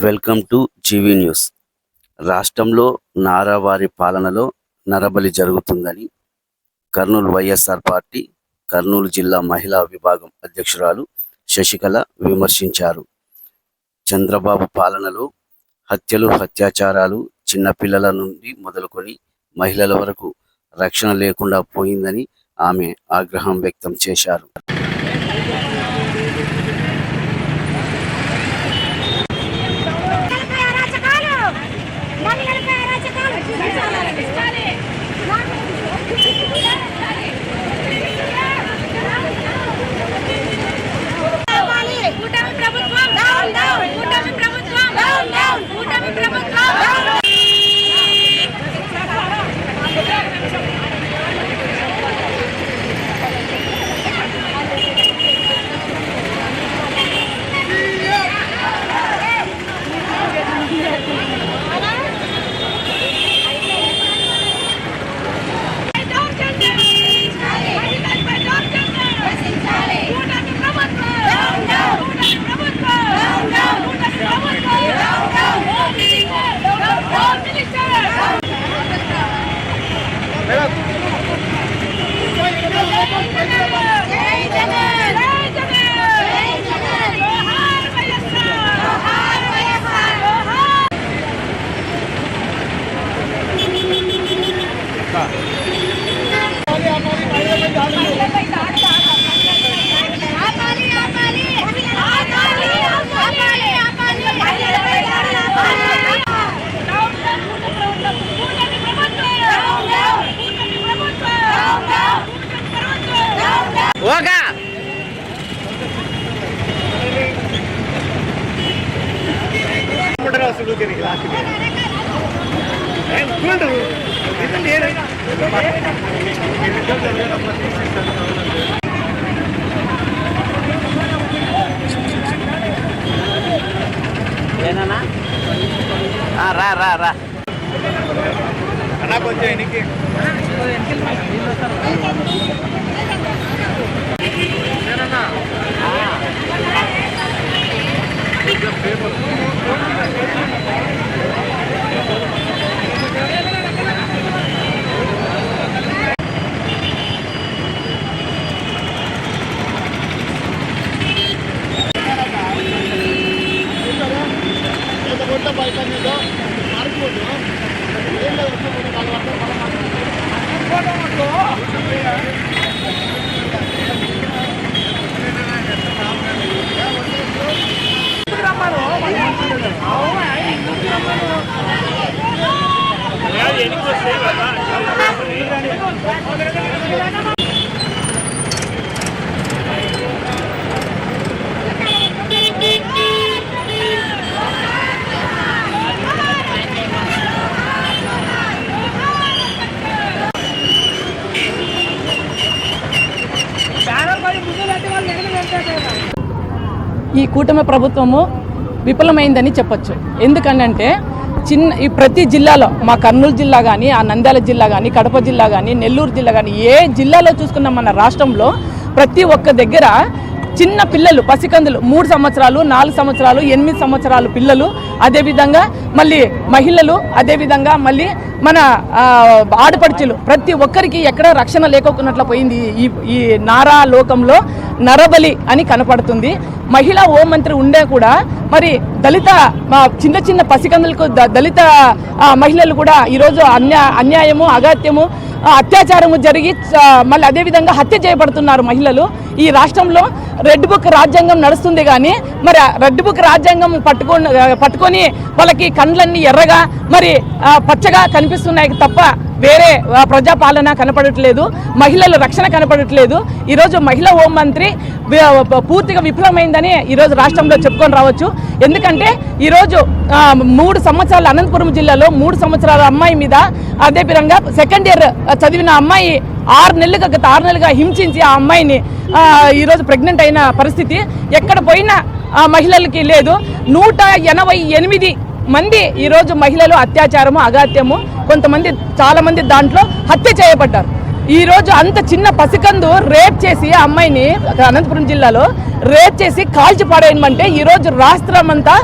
Welcome to GV news. రాష్ట్రంలో నారావారి పాలనలో నరబలి జరుగుతుందని కర్నూలు వైఎస్ఆర్ పార్టీ కర్నూలు జిల్లా మహిళా విభాగం అధ్యక్షురాలు శశికళ విమర్శించారు. చంద్రబాబు పాలనలో హత్యలు అత్యాచారాలు చిన్నపిల్లల నుండి మొదలుకొని మహిళల వరకు రక్షణ లేకుండా పోయిందని ఆమె ఆగ్రహం వ్యక్తం చేశారు. ఏనా రా రా రా. అన్నా కొంచెం ఎనికి ఈ కూటమి ప్రభుత్వము విఫలమైందని చెప్పొచ్చు. ఎందుకనంటే చిన్న ఈ ప్రతి జిల్లాలో మా కర్నూలు జిల్లా కానీ ఆ నంద్యాల జిల్లా కానీ కడప జిల్లా కానీ నెల్లూరు జిల్లా కానీ ఏ జిల్లాలో చూసుకున్నాం మన రాష్ట్రంలో ప్రతి ఒక్క దగ్గర చిన్న పిల్లలు పసికందులు మూడు సంవత్సరాలు నాలుగు సంవత్సరాలు ఎనిమిది సంవత్సరాలు పిల్లలు అదేవిధంగా మళ్ళీ మహిళలు అదేవిధంగా మళ్ళీ మన ఆడపడుచులు ప్రతి ఒక్కరికి ఎక్కడ రక్షణ లేకోకున్నట్లు పోయింది ఈ ఈ నారా లోకంలో నరబలి అని కనపడుతుంది. మహిళా ఓ మంత్రి ఉండే కూడా మరి దళిత చిన్న చిన్న పసికందులకు దళిత మహిళలు కూడా ఈరోజు అన్యా అన్యాయము అగాత్యము అత్యాచారము జరిగి మళ్ళీ అదేవిధంగా హత్య చేయబడుతున్నారు మహిళలు. ఈ రాష్ట్రంలో రెడ్ బుక్ రాజ్యాంగం నడుస్తుంది కానీ మరి రెడ్ బుక్ రాజ్యాంగం పట్టుకొని పట్టుకొని వాళ్ళకి కండ్లన్నీ ఎర్రగా మరి పచ్చగా కనిపిస్తున్నాయి తప్ప వేరే ప్రజాపాలన కనపడట్లేదు మహిళల రక్షణ కనపడట్లేదు. ఈరోజు మహిళా హోం మంత్రి పూర్తిగా విఫలమైందని ఈరోజు రాష్ట్రంలో చెప్పుకొని రావచ్చు. ఎందుకంటే ఈరోజు మూడు సంవత్సరాలు అనంతపురం జిల్లాలో మూడు సంవత్సరాల అమ్మాయి మీద అదే విధంగా సెకండ్ ఇయర్ చదివిన అమ్మాయి ఆరు నెలలుగా గత ఆరు నెలలుగా హింసించి ఆ అమ్మాయిని ఈరోజు ప్రెగ్నెంట్ అయిన పరిస్థితి ఎక్కడ పోయినా ఆ మహిళలకి లేదు. నూట ఎనభై ఎనిమిది మంది ఈరోజు మహిళలు అత్యాచారము అగాత్యము కొంతమంది చాలామంది దాంట్లో హత్య చేయబడ్డారు. ఈరోజు అంత చిన్న పసికందు రేప్ చేసి ఆ అమ్మాయిని అనంతపురం జిల్లాలో రేప్ చేసి కాల్చి పాడేయమంటే ఈరోజు రాష్ట్రం అంతా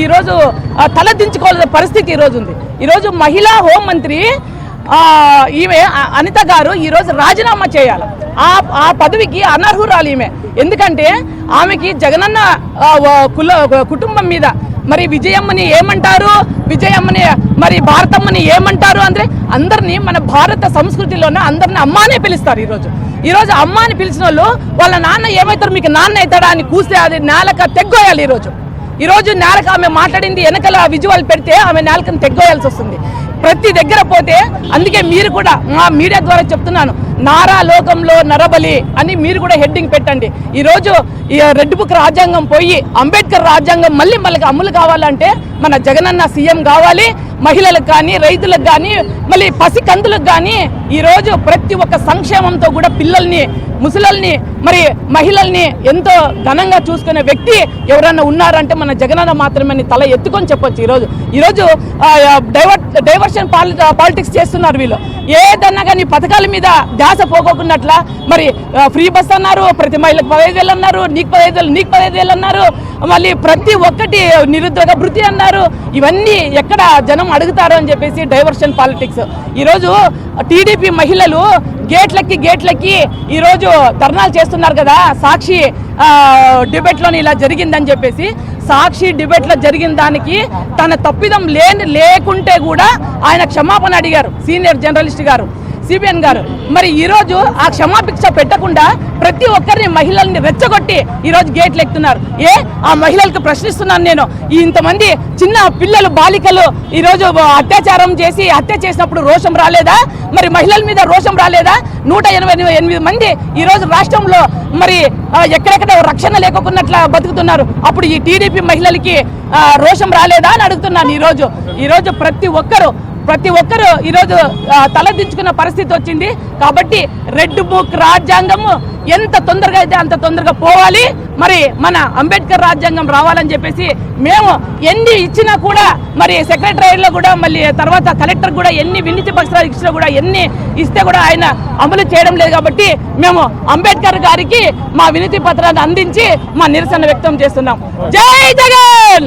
ఈరోజు ఈ తలదించుకోవాల్సిన పరిస్థితి ఈరోజు ఉంది. ఈరోజు మహిళా హోంమంత్రి ఈమె అనిత గారు ఈరోజు రాజీనామా చేయాలి. ఆ ఆ పదవికి అనర్హురాలు ఈమె. ఎందుకంటే ఆమెకి జగనన్న కుల కుటుంబం మీద మరి విజయమ్మని ఏమంటారు? విజయమ్మని మరి భారతమ్మని ఏమంటారు అంటే అందరినీ మన భారత సంస్కృతిలోనే అందరిని అమ్మానే పిలుస్తారు ఈరోజు. ఈరోజు అమ్మ అని పిలిచిన వాళ్ళు వాళ్ళ నాన్న ఏమవుతారు మీకు నాన్న అవుతాడా అని కూస్తే అది నేలక తెగ్గోయాలి ఈరోజు. ఈరోజు నేలక ఆమె మాట్లాడింది వెనకల విజువల్ పెడితే ఆమె నేలకను తెగ్గోయాల్సి వస్తుంది. ప్రతి దగ్గర పోతే అందుకే మీరు కూడా మా మీడియా ద్వారా చెప్తున్నాను నారా లోకంలో నరబలి అని మీరు కూడా హెడ్డింగ్ పెట్టండి. ఈరోజు ఈ రెడ్ బుక్ రాజ్యాంగం పోయి అంబేద్కర్ రాజ్యాంగం మళ్ళీ మనకి అమలు కావాలంటే మన జగనన్న సీఎం కావాలి. మహిళలకు కానీ రైతులకు కానీ మళ్ళీ పసికందులకు కానీ ఈరోజు ప్రతి ఒక్క సంక్షేమంతో కూడా పిల్లల్ని ముసలల్ని మరి మహిళల్ని ఎంతో ఘనంగా చూసుకునే వ్యక్తి ఎవరన్నా ఉన్నారంటే మన జగనన్న మాత్రమే తల ఎత్తుకొని చెప్పొచ్చు ఈరోజు. ఈరోజు డైవర్ డైవర్ట్ డైవర్షన్ పాలిటిక్స్ చేస్తున్నారు వీళ్ళు. ఏదన్నా కానీ పథకాల మీద ధ్యాస పోకోకున్నట్లా మరి ఫ్రీ బస్ అన్నారు ప్రతి మహిళకు పదహైదు వేలు అన్నారు నీకు పదహైదు వేలు నీకు పదహైదు వేలు అన్నారు మళ్ళీ ప్రతి ఒక్కటి నిరుద్యోగ భృతి అన్నారు. ఇవన్నీ ఎక్కడ జనం అడుగుతారు అని చెప్పేసి డైవర్షన్ పాలిటిక్స్. ఈరోజు టీడీపీ మహిళలు గేట్లకి గేట్లకి ఈరోజు ధర్నాలు చేస్తున్నారు కదా. సాక్షి డిబేట్లోని ఇలా జరిగిందని చెప్పేసి సాక్షి డిబేట్లో జరిగిన దానికి తన తప్పిదం లేని లేకుంటే కూడా ఆయన క్షమాపణ అడిగారు. సీనియర్ జర్నలిస్ట్ గారు. సిబిఎన్ గారు. మరి ఈరోజు ఆ క్షమాభిక్ష పెట్టకుండా ప్రతి ఒక్కరిని మహిళల్ని రెచ్చగొట్టి ఈరోజు గేట్లు ఎక్కుతున్నారు. ఏ? ఆ మహిళలకు ప్రశ్నిస్తున్నాను నేను. ఇంతమంది చిన్న పిల్లలు బాలికలు ఈరోజు అత్యాచారం చేసి హత్య చేసినప్పుడు రోషం రాలేదా? మరి మహిళల మీద రోషం రాలేదా? నూట ఎనభై ఎనిమిది మంది ఈరోజు రాష్ట్రంలో మరి ఎక్కడెక్కడ రక్షణ లేకున్నట్లా బతుకుతున్నారు. అప్పుడు ఈ టీడీపీ మహిళలకి రోషం రాలేదా అని అడుగుతున్నాను ఈరోజు. ఈరోజు ప్రతి ఒక్కరు ప్రతి ఒక్కరూ ఈరోజు తలదించుకున్న పరిస్థితి వచ్చింది. కాబట్టి రెడ్ బుక్ రాజ్యాంగము ఎంత తొందరగా అయితే అంత తొందరగా పోవాలి. మరి మన అంబేద్కర్ రాజ్యాంగం రావాలని చెప్పేసి మేము ఎన్ని ఇచ్చినా కూడా మరి సెక్రటరీలో కూడా మళ్ళీ తర్వాత కలెక్టర్ కూడా ఎన్ని వినతి పత్రాలు ఇచ్చినా కూడా ఎన్ని ఇస్తే కూడా ఆయన అమలు చేయడం లేదు కాబట్టి మేము అంబేద్కర్ గారికి మా వినతి పత్రాన్ని అందించి మా నిరసన వ్యక్తం చేస్తున్నాం. జై జగన్!